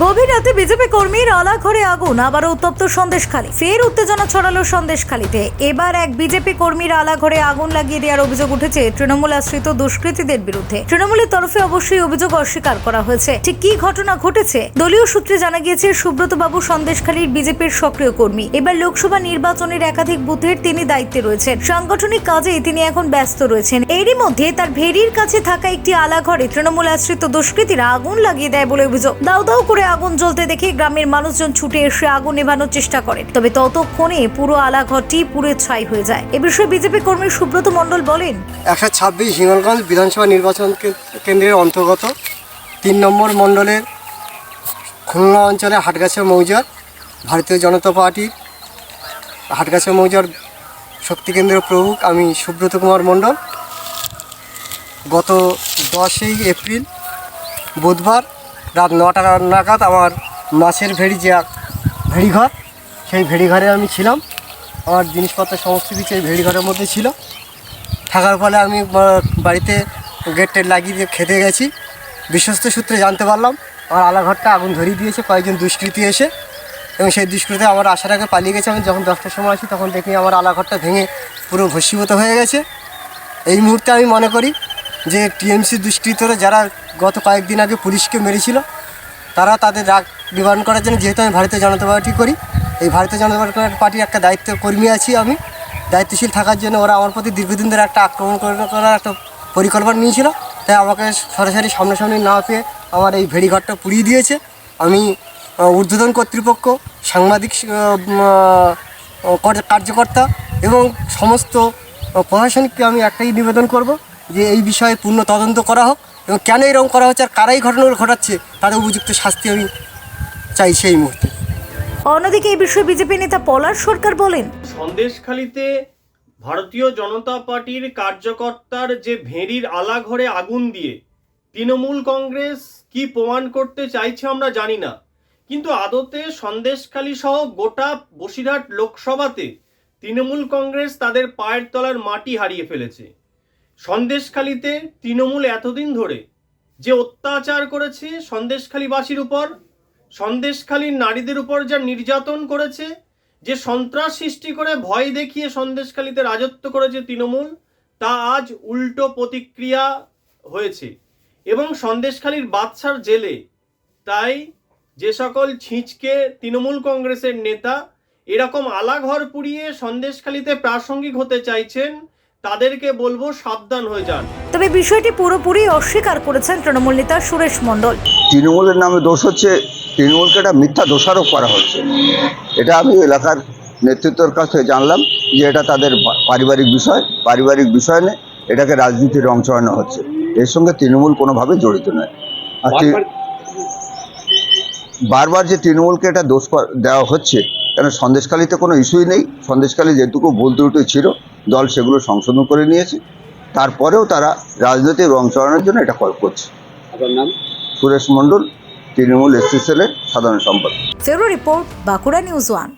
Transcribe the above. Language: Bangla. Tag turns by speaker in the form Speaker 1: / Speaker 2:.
Speaker 1: গভীর রাতে বিজেপি কর্মীর আলা ঘরে আগুন, আবারও উত্তপ্ত সন্দেশখালী। ফের উত্তেজনা ছড়ালো সন্দেশখালীতে। এবার এক বিজেপি কর্মীর আলা ঘরে আগুন লাগিয়ে দেওয়ার অভিযোগ উঠেছে তৃণমূল আশ্রিত দুষ্কৃতীদের বিরুদ্ধে। তৃণমূলের তরফে অবশ্যই অভিযোগ অস্বীকার করা হয়েছে। ঠিক কি ঘটনা ঘটেছে? দলীয় সূত্রে জানা গিয়েছে সুব্রত বাবু সন্দেশখালীর বিজেপির সক্রিয় কর্মী। এবার লোকসভা নির্বাচনের একাধিক বুথের তিনি দায়িত্বে রয়েছেন। সাংগঠনিক কাজে তিনি এখন ব্যস্ত রয়েছেন। এরই মধ্যে তার ভেরির কাছে থাকা একটি আলা ঘরে তৃণমূল আশ্রিত দুষ্কৃতীরা আগুন লাগিয়ে দেয় বলে অভিযোগ। দাউ দাউ করে আগুন জ্বলতে দেখে গ্রামের মানুষজন ছুটে এসে আগুন নেভানোর চেষ্টা করেন। তবে ততক্ষণে পুরো আলা ঘরটি পুড়ে ছাই হয়ে যায়। এ বিষয়ে বিজেপি কর্মী সুব্রত মণ্ডল বলেন,
Speaker 2: একশো ছাব্বিশ হিঙ্গলগঞ্জ বিধানসভা নির্বাচন কেন্দ্রের অন্তর্গত তিন নম্বর মণ্ডলের খুলনা অঞ্চলে হাটগাছা মৌজার, ভারতীয় জনতা পার্টির হাটগাছা মৌজার শক্তি কেন্দ্রের প্রমুখ আমি সুব্রত কুমার মণ্ডল। গত দশই এপ্রিল বুধবার রাত নটা নাগাদ আমার মাছের ভেড়ি যে ভেড়িঘর, সেই ভেড়িঘরে আমি ছিলাম। আমার জিনিসপত্র সমস্ত কিছু এই ভেড়িঘরের মধ্যে ছিল। থাকার ফলে আমি বাড়িতে গেট টেট লাগিয়ে দিয়ে খেতে গেছি। বিশ্বস্ত সূত্রে জানতে পারলাম, আমার আলাঘরটা আগুন ধরিয়ে দিয়েছে, কয়েকজন দুষ্কৃতী এসে। এবং সেই দুষ্কৃতি আমার আসার আগে পালিয়ে গেছে। আমি যখন দশটার সময় আসি, তখন দেখি আমার আলাঘরটা ভেঙে পুরো ভস্মীভূত হয়ে গেছে। এই মুহূর্তে আমি মনে করি যে টিএমসি দুষ্কৃতরা যারা গত কয়েকদিন আগে পুলিশকে মেরেছিল তারা তাদের রাগ নিবারণ করার জন্য যেহেতু আমি ভারতীয় জনতা পার্টি করি এই ভারতীয় জনতা পার্টির একটা দায়িত্ব কর্মী আছি আমি। দায়িত্বশীল থাকার জন্য ওরা আমার প্রতি দীর্ঘদিন ধরে একটা আক্রমণ করার একটা পরিকল্পনা নিয়েছিল। তাই আমাকে সরাসরি সামনাসামনি না পেয়ে আমার এই ভেড়িঘরটা পুড়িয়ে দিয়েছে। আমি ঊর্ধ্বতন কর্তৃপক্ষ সাংবাদিক কার্যকর্তা এবং সমস্ত আহ, প্রশাসনিককে আমি একটাই নিবেদন করব যে এই বিষয়ে পূর্ণ তদন্ত করা হোক। এবং কেন এরকম করা হচ্ছে আর কারাই ঘটনাগুলো ঘটাচ্ছে তাদের উপযুক্ত শাস্তি আমি চাই সেই মুহূর্তে।
Speaker 1: অন্যদিকে এই বিষয়ে বিজেপি নেতা পলাশ সরকার বলেন
Speaker 3: সন্দেশখালিতে ভারতীয় জনতা পার্টির কার্যকর্তার যে ভেড়ির আলাঘরে আগুন দিয়ে তৃণমূল কংগ্রেস কি প্রমাণ করতে চাইছে আমরা জানি না। কিন্তু আদতে সন্দেশখালী সহ গোটা বসিরহাট লোকসভাতে তৃণমূল কংগ্রেস তাদের পায়ের তলার মাটি হারিয়ে ফেলেছে। সন্দেশখালীতে তৃণমূল এতদিন ধরে যে অত্যাচার করেছে সন্দেশখালীবাসীর উপর, সন্দেশখালীর নারীদের উপর যা নির্যাতন করেছে, যে সন্ত্রাস সৃষ্টি করে ভয় দেখিয়ে সন্দেশখালীতে রাজত্ব করেছে তৃণমূল, তা আজ উল্টো প্রতিক্রিয়া হয়েছে। এবং সন্দেশখালীর বাদশার জেলে তাই যে সকল ছিঁচকে তৃণমূল কংগ্রেসের নেতা এরকম আলাঘর পুড়িয়ে সন্দেশখালীতে প্রাসঙ্গিক হতে চাইছেন তাদেরকে বলব সাবধান হয়ে যান।
Speaker 1: তবে বিষয়টি পুরোপুরি অস্বীকার করেছেন তৃণমূল নেতা সুরেশ মণ্ডল।
Speaker 4: তৃণমূলের নামে দোষ হচ্ছে তৃণমূলকে একটা মিথ্যা দোষারোপ করা হচ্ছে। এটা আমি এলাকার নেতৃত্বের কাছ থেকে জানলাম যে এটা তাদের পারিবারিক বিষয় পারিবারিক বিষয় নিয়ে এটাকে রাজনীতির অংশ আনা হচ্ছে। এর সঙ্গে তৃণমূল কোনোভাবে জড়িত নয়। আর বারবার যে তৃণমূলকে এটা দোষ করা- দেওয়া হচ্ছে কেন সন্দেশখালিতে কোনো ইস্যুই নেই। সন্দেশখালি যেটুকু ভুল ত্রুটি ছিল দল সেগুলো সংশোধন করে নিয়েছে। তারপরেও তারা রাজনৈতিক রং চড়ানোর জন্য এটা কল করছে। সুরেশ মন্ডল তৃণমূল এসসি সেলের সাধারণ সম্পাদক।
Speaker 1: ফেরো রিপোর্ট বাঁকুড়া নিউজ ওয়ান।